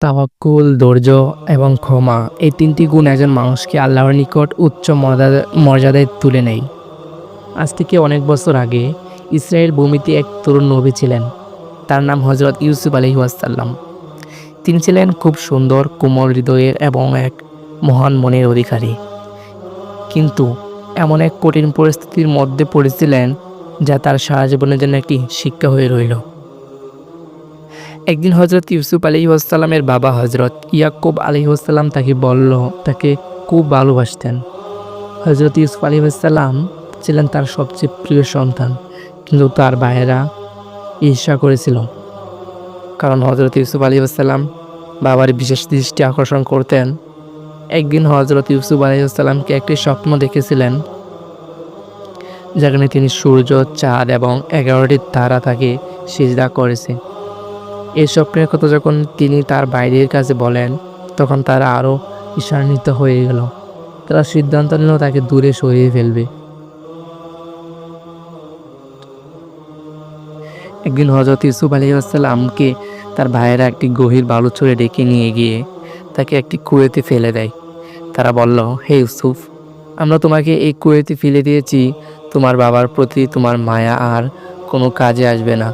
তাওয়াক্কুল, ধৈর্য এবং ক্ষমা, এই তিনটি গুণ একজন মানুষকে আল্লাহর নিকট উচ্চ মর্যাদা, মর্যাদায় তুলে নেয়। আজ থেকে অনেক বছর আগে ইসরায়েল ভূমিতে এক তরুণ নবী ছিলেন। তার নাম হজরত ইউসুফ আলহিহাসাল্লাম তিনি ছিলেন খুব সুন্দর, কোমল হৃদয়ের এবং এক মহান মনের অধিকারী। কিন্তু এমন এক কঠিন পরিস্থিতির মধ্যে পড়েছিলেন যা তার সারা জীবনের জন্য একটি শিক্ষা হয়ে রইল। একদিন হজরত ইউসুফ আলী আসসালামের বাবা হজরত ইয়াকুব আলী আসসালাম তাকে বলল, তাকে খুব ভালোবাসতেন। হজরত ইউসুফ আলী আসসালাম ছিলেন তার সবচেয়ে প্রিয় সন্তান, কিন্তু তার ভাইয়েরা ঈর্ষা করেছিল। কারণ হজরত ইউসুফ আলী আসসালাম বাবার বিশেষ দৃষ্টি আকর্ষণ করতেন। একদিন হজরত ইউসুফ আলী আসসালামকে একটি স্বপ্ন দেখেছিলেন, যেখানে তিনি সূর্য, চাঁদ এবং এগারোটি তারা তাকে সিজদা করেছে। এই স্বপ্নের কথা যখন তিনি তার বাইরের কাছে বলেন, তখন তারা আরও ঈশান্বিত হয়ে গেল। তারা সিদ্ধান্ত নিল তাকে দূরে সরিয়ে ফেলবে। একদিন হজরত ইউসুফ আলী আসসালামকে তার ভাইয়েরা একটি গভীর বালুচরে ডেকে নিয়ে গিয়ে তাকে একটি কুয়েতে ফেলে দেয়। তারা বলল, হে ইউসুফ, আমরা তোমাকে এই কুয়েতে ফেলে দিয়েছি। তোমার বাবার প্রতি তোমার মায়া আর কোনো কাজে আসবে না।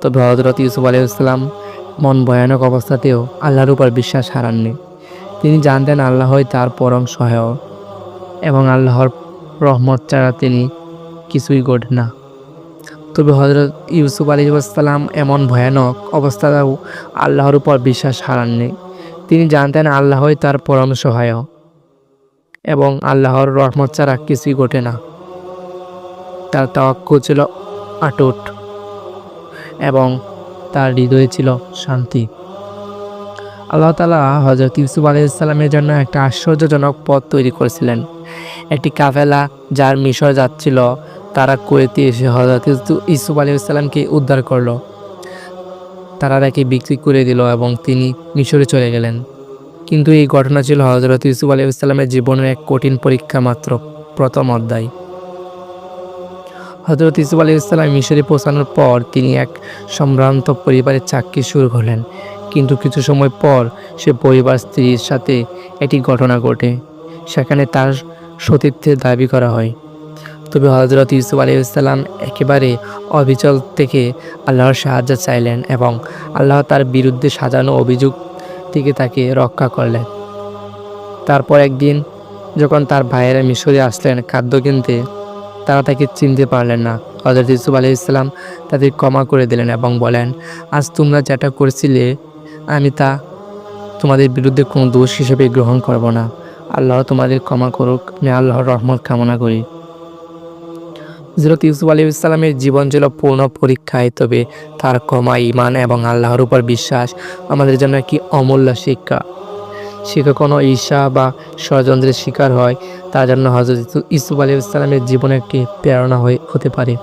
তবে হজরত ইউসুফ আলাইসাল্লাম মন ভয়ানক অবস্থাতেও আল্লাহর উপর বিশ্বাস হারাননি। তিনি জানতেন আল্লাহই তার পরম সহায়ক এবং আল্লাহর রহমত ছাড়া তিনি কিছুই গড়ে না। তবে হজরত ইউসুফ আলী আসসালাম এমন ভয়ানক অবস্থাতেও আল্লাহর উপর বিশ্বাস হারাননি। তিনি জানতেন আল্লাহই তার পরম সহায়ক এবং আল্লাহর রহমত ছাড়া কিছুই ঘটে না। তার তাওয়াক্কু ছিল আটুট। এবং তার হৃদয়ে ছিল শান্তি। আল্লাহ তালা হজরত ইউসুফ আলাইসাল্লামের জন্য একটা আশ্চর্যজনক পথ তৈরি করেছিলেন। একটি কাফেলা যার মিশর যাচ্ছিল, তারা কুয়েতে এসে হজরত ইউসুফ আলাইসাল্লামকে উদ্ধার করল। তারা তাকে বিক্রি করে দিল এবং তিনি মিশরে চলে গেলেন। কিন্তু এই ঘটনা ছিল হজরত ইউসুফ আলাইসাল্লামের জীবনের এক কঠিন পরীক্ষা মাত্র প্রথম অধ্যায়। হজরত ইসুফ আলী ইসলাম মিশরে পৌঁছানোর পর তিনি এক সম্ভ্রান্ত পরিবারের চাকরি শুরু করলেন। কিন্তু কিছু সময় পর সে পরিবার স্ত্রীর সাথে একটি ঘটনা ঘটে। সেখানে তার সতীর্থের দাবি করা হয়। তবে হজরত ইউসুফ আলী ইসলাম একেবারে অবিচল থেকে আল্লাহর সাহায্য চাইলেন এবং আল্লাহ তার বিরুদ্ধে সাজানো অভিযোগ থেকে তাকে রক্ষা করলেন। তারপর একদিন যখন তার ভাইয়েরা মিশরে আসলেন খাদ্য কিনতে তারা তাকে চিনতে পারলেন না। হজরত ইসুফ আলি ইসলাম তাদের ক্ষমা করে দিলেন এবং বলেন, আজ তোমরা যেটা করেছিলে, আমি তা তোমাদের বিরুদ্ধে কোনো দোষ হিসেবে গ্রহণ করব না। আল্লাহ তোমাদের ক্ষমা করুক, আমি আল্লাহর রহমত কামনা করি। হজরত ইউসুফ আলী ইসলামের জীবন ছিল পূর্ণ পরীক্ষায়, তবে তার ক্ষমা ইমান এবং আল্লাহর উপর বিশ্বাস আমাদের জন্য একটি অমূল্য শিক্ষা। শিক্ষা কোনো ঈর্ষা বা ষড়যন্ত্রের শিকার হয় তার জন্য হজরত ইসুফ আলী ইসলামের জীবনে একটি প্রেরণা হয়ে হতে পারে।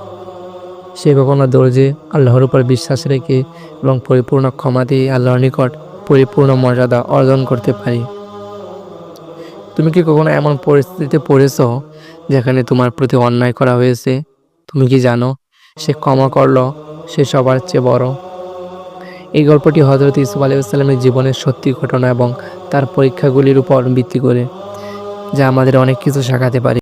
সে কখনো দর্জে আল্লাহর উপর বিশ্বাস রেখে এবং পরিপূর্ণ ক্ষমা দিয়ে আল্লাহর নিকট পরিপূর্ণ মর্যাদা অর্জন করতে পারে। তুমি কি কখনো এমন পরিস্থিতিতে পড়েছ যেখানে তোমার প্রতি অন্যায় করা হয়েছে? তুমি কি জানো, সে ক্ষমা করল, সে সবার চেয়ে বড়। এই গল্পটি হজরত ইসুফ আলাইসাল্লামের জীবনের সত্যি ঘটনা এবং তার পরীক্ষাগুলির উপর ভিত্তি করে। যা আমাদের অনেক কিছু শেখাতে পারে।